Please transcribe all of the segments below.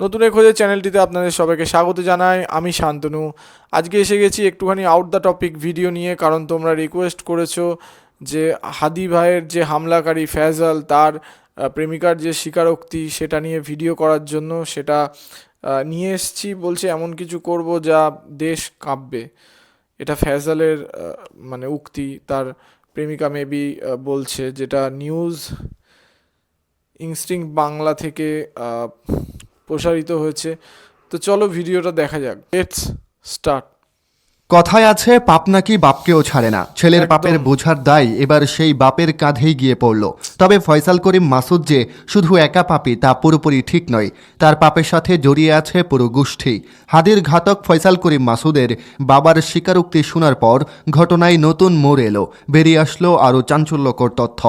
নতুন এক খোঁজের চ্যানেলটিতে আপনাদের সবাইকে স্বাগত জানাই, আমি শান্তনু। আজকে এসে গেছি একটুখানি আউট দ্য টপিক ভিডিও নিয়ে, কারণ তোমরা রিকোয়েস্ট করেছ যে হাদি ভাইয়ের যে হামলাকারী ফ্যাজল তার প্রেমিকার যে স্বীকারোক্তি, সেটা নিয়ে ভিডিও করার জন্য সেটা নিয়ে এসছি। বলছে এমন কিছু করব যা দেশ কাঁপবে। এটা ফ্যাজলের মানে উক্তি, তার প্রেমিকা মেবি বলছে যেটা নিউজ ইনস্টিং বাংলা থেকে প্রসারিত হয়েছে। তো চলো ভিডিওটা দেখা যাক। লেটস স্টার্ট কথায় আছে পাপ নাকি বাপকেও ছাড়ে না। ছেলের পাপের বোঝার দায় এবার সেই বাপের কাঁধেই গিয়ে পড়ল। তবে ফয়সাল করিম মাসুদ যে শুধু একা পাপি তা পুরোপুরি ঠিক নয়। তার পাপের সাথে জড়িয়ে আছে পুরো গোষ্ঠী। হাদির ঘাতক ফয়সাল করিম মাসুদের বাবার স্বীকারোক্তি শোনার পর ঘটনায় নতুন মোড় এলো। বেরিয়ে আসলো আরও চাঞ্চল্যকর তথ্য।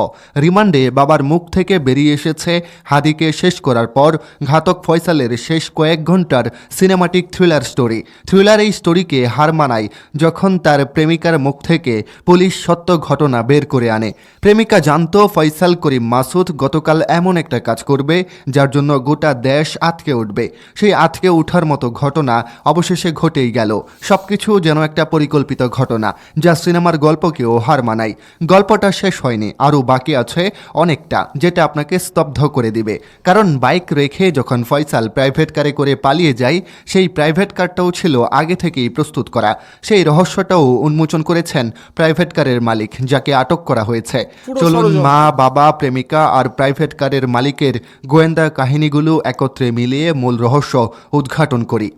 রিমান্ডে বাবার মুখ থেকে বেরিয়ে এসেছে হাদিকে শেষ করার পর ঘাতক ফয়সালের শেষ কয়েক ঘণ্টার সিনেমাটিক থ্রিলার স্টোরি। থ্রিলার এই স্টোরিকে হার মানায় যখন তার প্রেমিকার মুখ থেকে পুলিশ সত্য ঘটনা বের করে আনে। প্রেমিকা জানত ফয়সাল করিম মাসুদ গতকাল এমন একটা কাজ করবে, যার জন্য গোটা দেশ আটকে উঠবে। সেই আটকে ওঠার মতো ঘটনা অবশেষে ঘটেই গেল। সবকিছু যেন একটা পরিকল্পিত ঘটনা, যা সিনেমার গল্পকেও হার মানায়। গল্পটা শেষ হয়নি, আরও বাকি আছে অনেকটা, যেটা আপনাকে স্তব্ধ করে দিবে। কারণ বাইক রেখে যখন ফয়সাল প্রাইভেট কারে করে পালিয়ে যায়, সেই প্রাইভেট কারটাও ছিল আগে থেকেই প্রস্তুত করা। সেই রহস্যটাও উন্মোচন করেছেন প্রাইভেট কারের মালিক যাকে আটক করা হয়েছে। চলুন মা বাবা প্রেমিকা আর প্রাইভেট কারের মালিকের গোয়েন্দা কাহিনীগুলো একত্রে মিলিয়ে মূল রহস্য উদ্ঘাটন করি।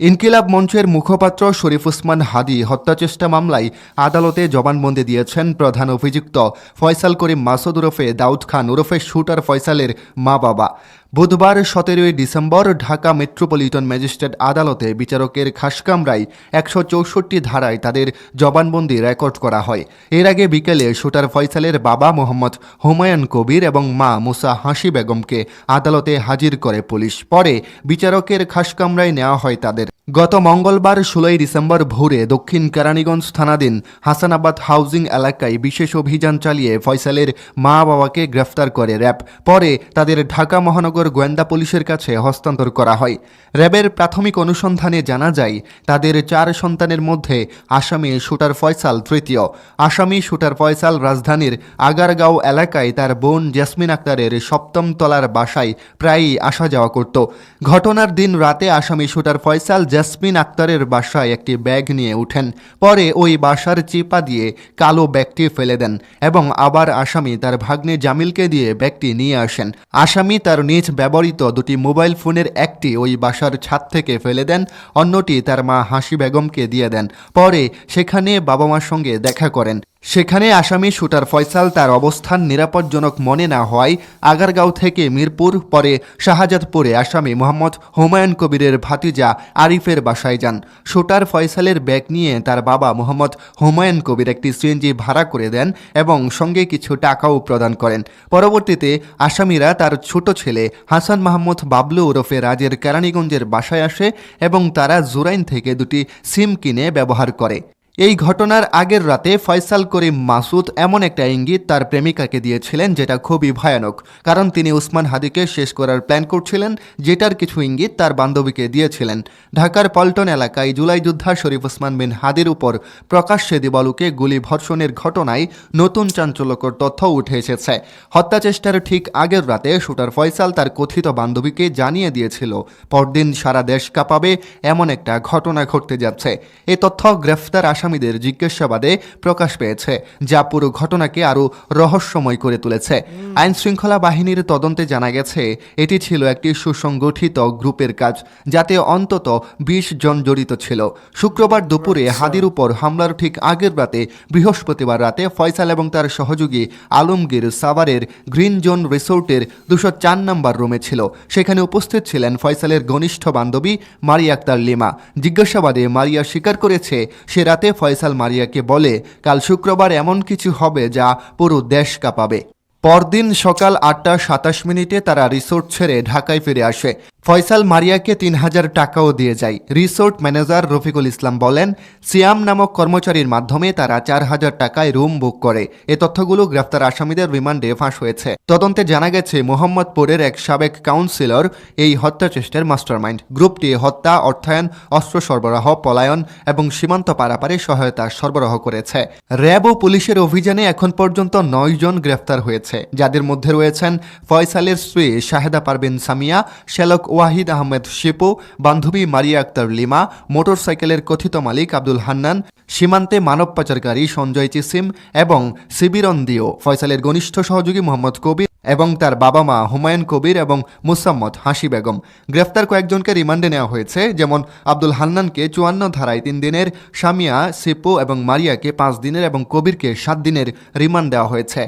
ইনকিলাব মঞ্চের মুখপাত্র শরীফ উসমান হাদি হত্যাচেষ্টা মামলায় আদালতে জবানবন্দি দিয়েছেন প্রধান অভিযুক্ত ফয়সাল করিম মাসুদ ওরফে দাউদ খান ওরফে শুটার ফয়সালের মা বাবা বুধবার সতেরোই ডিসেম্বর ঢাকা মেট্রোপলিটন ম্যাজিস্ট্রেট আদালতে বিচারকের খাসকামরায় একশো চৌষট্টি ধারায় তাদের জবানবন্দি রেকর্ড করা হয়। এর আগে বিকেলে শুটার ফয়সালের বাবা মোহাম্মদ হুমায়ুন কবির এবং মা মুসা হাসি বেগমকে আদালতে হাজির করে পুলিশ। পরে বিচারকের খাসকামরায় নেওয়া হয় তাদের। গত মঙ্গলবার ষোলোই ডিসেম্বর ভোরে দক্ষিণ কেরানীগঞ্জ থানাধীন হাসানাবাদ হাউজিং এলাকায় বিশেষ অভিযান চালিয়ে ফয়সালের মা বাবাকে গ্রেফতার করে র্যাব। পরে তাদের ঢাকা মহানগর গোয়েন্দা পুলিশের কাছে হস্তান্তর করা হয়। র্যাবের প্রাথমিক অনুসন্ধানে জানা যায়, তাদের চার সন্তানের মধ্যে আসামি শুটার ফয়সাল তৃতীয়। আসামি শুটার ফয়সাল রাজধানীর আগারগাঁও এলাকায় তার বোন জেসমিন আক্তারের সপ্তম তলার বাসায় প্রায়ই আসা যাওয়া করত। ঘটনার দিন রাতে আসামি শুটার ফয়সাল জেসমিন আক্তারের বাসায় একটি ব্যাগ নিয়ে উঠেন। পরে ওই বাসার চিপা দিয়ে কালো ব্যাগটি ফেলে দেন এবং আবার আসামি তার ভাগ্নে জামিলকে দিয়ে ব্যাগটি নিয়ে আসেন। আসামি তার নিজ ব্যবহৃত দুটি মোবাইল ফোনের একটি ওই বাসার ছাদ থেকে ফেলে দেন, অন্যটি তার মা হাসি বেগমকে দিয়ে দেন। পরে সেখানে বাবা মার সঙ্গে দেখা করেন। সেখানে আসামি শুটার ফয়সাল তার অবস্থান নিরাপদজনক মনে না হওয়ায় আগারগাঁও থেকে মিরপুর পরে শাহজাদপুরে আসামি মোহাম্মদ হুমায়ুন কবিরের ভাতিজা আরিফের বাসায় যান। শুটার ফয়সালের ব্যাগ নিয়ে তার বাবা মোহাম্মদ হুমায়ুন কবির একটি সিএনজি ভাড়া করে দেন এবং সঙ্গে কিছু টাকাও প্রদান করেন। পরবর্তীতে আসামিরা তার ছোট ছেলে হাসান মাহমুদ বাবলু ওরফে রাজের কেরানীগঞ্জের বাসায় আসে এবং তারা জুরাইন থেকে দুটি সিম কিনে ব্যবহার করে। এই ঘটনার আগের রাতে ফয়সাল করিম মাসুদ এমন একটা ইঙ্গিত তার প্রেমিকাকে দিয়েছিলেন যেটা খুবই ভয়ানক, কারণ তিনি উসমান হাদিকে শেষ করার প্ল্যান করছিলেন, যেটার কিছু ইঙ্গিত তার বান্ধবীকে দিয়েছিলেন। ঢাকার পল্টন এলাকায় জুলাই যোদ্ধা শরীফ ওসমান বিন হাদির উপর প্রকাশ্যে দিবালুকে গুলি ভর্ষণের ঘটনায় নতুন চাঞ্চল্যকর তথ্য উঠে এসেছে। হত্যাচেষ্টার ঠিক আগের রাতে শুটার ফয়সাল তার কথিত বান্ধবীকে জানিয়ে দিয়েছিল, পরদিন সারা দেশ কাঁপাবে, এমন একটা ঘটনা ঘটতে যাচ্ছে। এই তথ্য গ্রেফতার আসামিদের জিজ্ঞাসাবাদে প্রকাশ পেয়েছে যা পুরো ঘটনাকে আরও রহস্যময় করে তুলেছে। আইন শৃঙ্খলা বাহিনীর তদন্তে জানা গেছে এটি ছিল একটি সুসংগঠিত গ্রুপের কাজ যাতে অন্তত বিশ জন জড়িত ছিল। শুক্রবার দুপুরে হাদির উপর হামলার ঠিক আগের রাতে বৃহস্পতিবার রাতে ফয়সাল এবং তার সহযোগী আলমগীর সাভারের গ্রিন জোন রিসোর্টের দুশো চার নম্বর রুমে ছিল। সেখানে উপস্থিত ছিলেন ফয়সালের ঘনিষ্ঠ বান্ধবী মারিয়া আক্তার লিমা। জিজ্ঞাসাবাদে মারিয়া স্বীকার করেছে সে রাতে ফয়সাল মারিয়াকে বলে কাল শুক্রবার এমন কিছু হবে যা পুরো দেশ কাঁপাবে। পরদিন সকাল আটটা সাতাশ মিনিটে তারা রিসোর্ট ছেড়ে ঢাকায় ফিরে আসে। ফয়সাল মারিয়াকে তিন হাজার টাকাও দিয়ে যায়। রিসোর্ট ম্যানেজার রফিকুল ইসলাম বলেন, সিয়াম নামক কর্মচারীর মাধ্যমে তারা চার হাজার টাকায় রুম বুক করে। এ তথ্যগুলো গ্রেফতার আসামিদের রিমান্ডে ফাঁস হয়েছে। তদন্তে জানা গেছে, মোহাম্মদপুরের এক সাবেক কাউন্সিলর এই হত্যা চেষ্টার মাস্টারমাইন্ড। গ্রুপটি হত্যা, অর্থায়ন, অস্ত্র সরবরাহ, পলায়ন এবং সীমান্ত পারাপারে সহায়তা সরবরাহ করেছে। র্যাব ও পুলিশের অভিযানে এখন পর্যন্ত নয় জন গ্রেফতার হয়েছে। যাদের মধ্যে রয়েছেন ফয়সালের স্ত্রী শাহেদা পারভিন সামিয়া শ্যালক ওয়াহিদ আহমেদ শিপু, বান্ধবী মারিয়া আক্তার লিমা, মোটরসাইকেলের কথিত মালিক আব্দুল হান্নান, সীমান্তে মানব পাচারকারী সঞ্জয় চিসিম এবং সিবিরন দিও, ফয়সালের ঘনিষ্ঠ সহযোগী মোহাম্মদ কবির এবং তার বাবা মা হুমায়ুন কবির এবং মুসাম্মদ হাসি বেগম। গ্রেফতার কয়েকজনকে রিমান্ডে নেওয়া হয়েছে, যেমন আব্দুল হান্নানকে চুয়ান্ন ধারায় তিন দিনের, সামিয়া সিপু এবং মারিয়াকে পাঁচ দিনের এবং কবিরকে সাত দিনের রিমান্ড দেওয়া হয়েছে।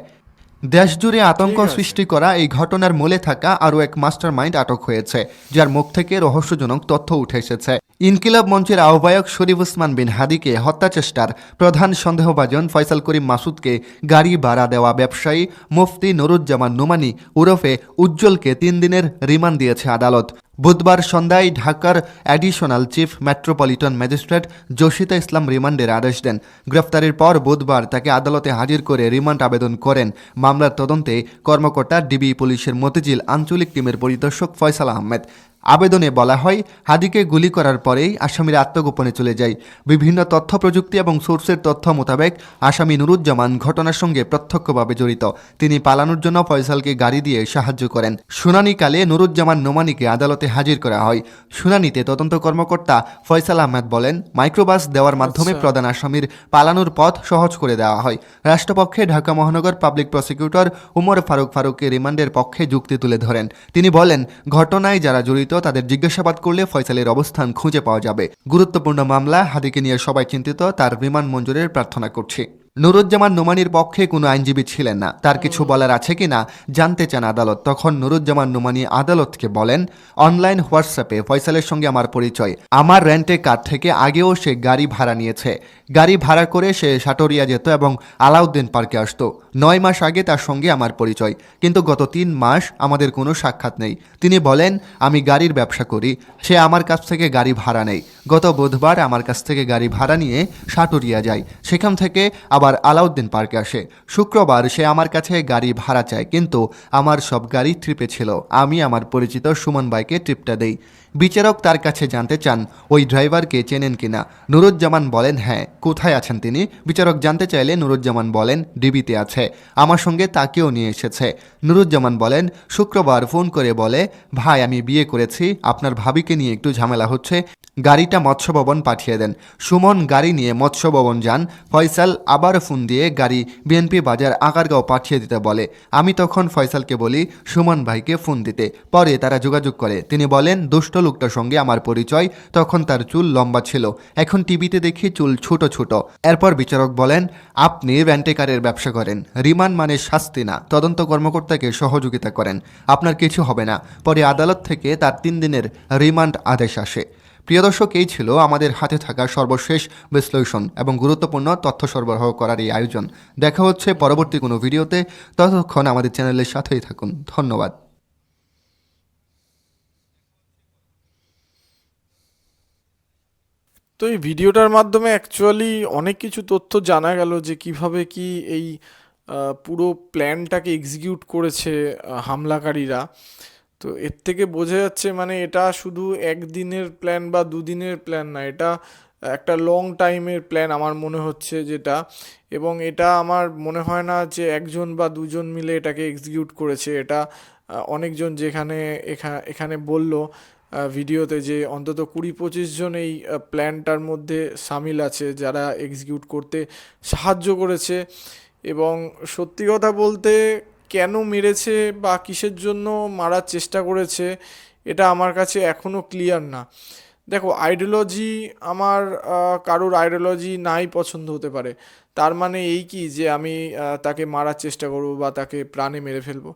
দেশজুড়ে আতঙ্ক সৃষ্টি করা এই ঘটনার মূলে থাকা আরও এক মাস্টার মাইন্ড আটক হয়েছে যার মুখ থেকে রহস্যজনক তথ্য উঠে এসেছে। ইনকিলাব মঞ্চের আহ্বায়ক শরীফ উসমান বিন হাদিকে হত্যাচেষ্টার প্রধান সন্দেহভাজন ফয়সাল করিম মাসুদকে গাড়ি ভাড়া দেওয়া ব্যবসায়ী মুফতি নুরুজ্জামান নুমানি উরফে উজ্জ্বলকে তিন দিনের রিমান্ড দিয়েছে আদালত। বুধবার সন্ধ্যায় ঢাকার additional chief metropolitan magistrate Joshita Islam রিমান্ডের আদেশ দেন। গ্রেফতারের পর বুধবার তাকে আদালতে হাজির করে রিমান্ড আবেদন করেন। মামলার তদন্তে কর্মকর্তা ডিবি পুলিশের মতিঝিল আঞ্চলিক টিমের পরিদর্শক ফয়সাল আহমেদ। আবেদনে বলা হয় হাদিকে গুলি করার পরেই আসামিরা আত্মগোপনে চলে যায়। বিভিন্ন তথ্য প্রযুক্তি এবং সোর্সের তথ্য মোতাবেক আসামি নুরুজ্জামান ঘটনার সঙ্গে প্রত্যক্ষভাবে জড়িত। তিনি পালানোর জন্য ফয়সালকে গাড়ি দিয়ে সাহায্য করেন। শুনানিকালে নুরুজ্জামান নোমানিকে আদালতে হাজির করা হয়। শুনানিতে তদন্ত কর্মকর্তা ফয়সাল আহমেদ বলেন মাইক্রোবাস দেওয়ার মাধ্যমে আচ্ছা। প্রধান আসামির পালানোর পথ সহজ করে দেওয়া হয়। রাষ্ট্রপক্ষে ঢাকা মহানগর পাবলিক প্রসিকিউটর উমর ফারুক ফারুককে রিমান্ডের পক্ষে যুক্তি তুলে ধরেন। তিনি বলেন ঘটনায় যারা জড়িত তাদের জিজ্ঞাসাবাদ করলে ফয়সালের অবস্থান খুঁজে পাওয়া যাবে। গুরুত্বপূর্ণ মামলা হাদিকে নিয়ে সবাই চিন্তিত, তার বিমান মঞ্জুরের প্রার্থনা করছি। নুরুজ্জামান নোমানির পক্ষে কোনো আইনজীবী ছিলেন না। তার কিছু বলার আছে কিনা জানতে চান আদালত। তখন নুরুজ্জামান নোমানি আদালতকে বলেন অনলাইন হোয়াটসঅ্যাপে ফয়সালের সঙ্গে আমার পরিচয়। আমার রেন্টে কার থেকে আগেও সে গাড়ি ভাড়া নিয়েছে। গাড়ি ভাড়া করে সে সাটোরিয়া যেত এবং আলাউদ্দিন পার্কে আসতো। নয় মাস আগে তার সঙ্গে আমার পরিচয়। কিন্তু গত তিন মাস আমাদের কোনো সাক্ষাৎ নেই। তিনি বলেন আমি গাড়ির ব্যবসা করি। সে আমার কাছ থেকে গাড়ি ভাড়া নেই গত বুধবার আমার কাছ থেকে গাড়ি ভাড়া নিয়ে সাটুরিয়া যায়। সেখান থেকে আবার আলাউদ্দিন পার্কে আসে। শুক্রবার সে আমার কাছে গাড়ি ভাড়া চায়, কিন্তু আমার সব গাড়ি ট্রিপে ছিল। আমি আমার পরিচিত সুমন বাইকে ট্রিপটা দেই। বিচারক তার কাছে জানতে চান, ওই ড্রাইভারকে চেনেন কিনা? নুরুজ্জামান বলেন হ্যাঁ কোথায় আছেন তিনি? বিচারক জানতে চাইলে নুরুজ্জামান বলেন, ডিবিতে আছে, আমার সঙ্গে তাকেও নিয়ে এসেছে। নুরুজ্জামান বলেন, শুক্রবার ফোন করে বলে, ভাই, আমি বিয়ে করেছি, আপনার ভাবিকে নিয়ে একটু ঝামেলা হচ্ছে, গাড়িটা মৎস্য ভবন পাঠিয়ে দেন। সুমন গাড়ি নিয়ে মৎস্য ভবন যান, ফয়সাল আবার ফোন দিয়ে গাড়ি বিএনপি বাজার আগারগাঁও পাঠিয়ে দিতে বলে। আমি তখন ফয়সালকে বলি, সুমন ভাইকে ফোন দিতে। পরে তারা যোগাযোগ করে। তিনি বলেন, দুষ্ট লোকটার সঙ্গে আমার পরিচয়। তখন তার চুল লম্বা ছিল। এখন টিভিতে দেখি চুল ছোট ছোট। এরপর বিচারক বলেন, আপনি রেন্টেকারের ব্যবসা করেন। রিমান্ড মানে শাস্তি না। তদন্ত কর্মকর্তাকে সহযোগিতা করেন। আপনার কিছু হবে না। পরে আদালত থেকে তার তিন দিনের রিমান্ড আদেশ আসে। প্রিয় দর্শক, এই ছিল আমাদের হাতে থাকা সর্বশেষ বিশ্লেষণ এবং গুরুত্বপূর্ণ তথ্য সরবরাহ করার এই আয়োজন। দেখা হচ্ছে পরবর্তী কোনো ভিডিওতে। ততক্ষণ আমাদের চ্যানেলের সাথেই থাকুন। ধন্যবাদ। তো এই ভিডিওটার মাধ্যমে অ্যাকচুয়ালি অনেক কিছু তথ্য জানা গেল যে কীভাবে কি এই পুরো প্ল্যানটাকে এক্সিকিউট করেছে হামলাকারীরা। তো এর থেকে বোঝা যাচ্ছে মানে এটা শুধু একদিনের প্ল্যান বা দুদিনের প্ল্যান না, এটা একটা লং টাইমের প্ল্যান আমার মনে হচ্ছে যেটা। এবং এটা আমার মনে হয় না যে একজন বা দুজন মিলে এটাকে এক্সিকিউট করেছে। এটা অনেকজন যেখানে, এখা- এখানে বলল ভিডিওতে যে অন্তত কুড়ি পঁচিশ জন এই প্ল্যানটার মধ্যে সামিল আছে, যারা এক্সিকিউট করতে সাহায্য করেছে। এবং সত্যি কথা বলতে কেন মেরেছে বা কিসের জন্য মারার চেষ্টা করেছে, এটা আমার কাছে এখনও ক্লিয়ার না। দেখো আইডিওলজি আমার কারোর আইডিওলজি নাই পছন্দ হতে পারে। তার মানে এই কি যে আমি তাকে মারার চেষ্টা করব বা তাকে প্রাণে মেরে ফেলব?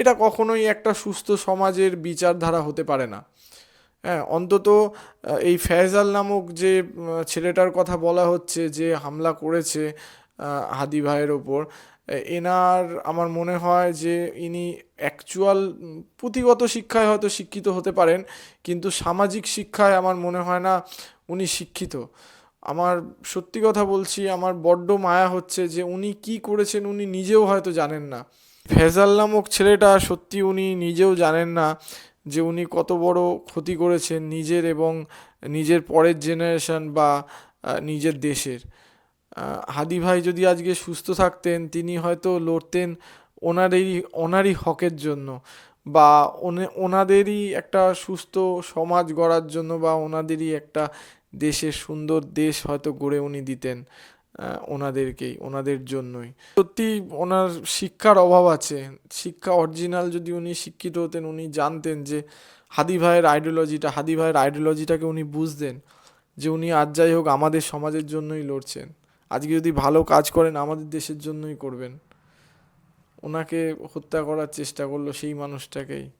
এটা কখনোই একটা সুস্থ সমাজের বিচারধারা হতে পারে না। হ্যাঁ অন্তত এই ফেজাল নামক যে ছেলেটার কথা বলা হচ্ছে যে হামলা করেছে হাদি ভাইয়ের ওপর এনার আমার মনে হয় যে ইনি অ্যাকচুয়াল পুঁথিগত শিক্ষায় হয়তো শিক্ষিত হতে পারেন, কিন্তু সামাজিক শিক্ষায় আমার মনে হয় না উনি শিক্ষিত। আমার সত্যি কথা বলছি, আমার বড্ড মায়া হচ্ছে যে উনি কি করেছেন উনি নিজেও হয়তো জানেন না। ফেজাল নামক ছেলেটা সত্যি উনি নিজেও জানেন না যে উনি কত বড় ক্ষতি করেছেন নিজের এবং নিজের পরের জেনারেশন বা নিজের দেশের। হাদি ভাই যদি আজকে সুস্থ থাকতেন, তিনি হয়তো লড়তেন ওনারই ওনারই হকের জন্য বা ওনাদেরই একটা সুস্থ সমাজ গড়ার জন্য বা ওনাদেরই একটা দেশের সুন্দর দেশ হয়তো গড়ে উনি দিতেন। ওনাদেরকেই, ওনাদের জন্যই। সত্যি ওনার শিক্ষার অভাব আছে। শিক্ষা অরিজিনাল যদি উনি শিক্ষিত হতেন, উনি জানতেন যে হাদি ভাইয়ের আইডিওলজিটা হাদি ভাইয়ের আইডিওলজিটাকে উনি বুঝতেন যে উনি আজ যাই হোক আমাদের সমাজের জন্যই লড়ছেন। আজকে যদি ভালো কাজ করেন, আমাদের দেশের জন্যই করবেন। ওনাকে হত্যা করার চেষ্টা করল সেই মানুষটাকেই।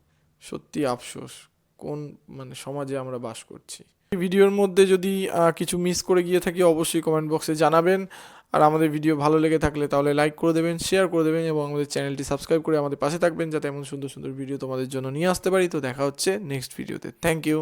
সত্যি আফসোস। কোন মানে সমাজে আমরা বাস করছি। ভিডিওর মধ্যে যদি কিছু মিস করে গিয়ে থাকি, অবশ্যই কমেন্ট বক্সে জানাবেন। আর আমাদের ভিডিও ভালো লেগে থাকলে তাহলে লাইক করে দেবেন শেয়ার করে দেবেন এবং আমাদের চ্যানেলটি সাবস্ক্রাইব করে আমাদের পাশে থাকবেন, যাতে এমন সুন্দর সুন্দর ভিডিও তোমাদের জন্য নিয়ে আসতে পারি। তো দেখা হচ্ছে নেক্সট ভিডিওতে থ্যাংক ইউ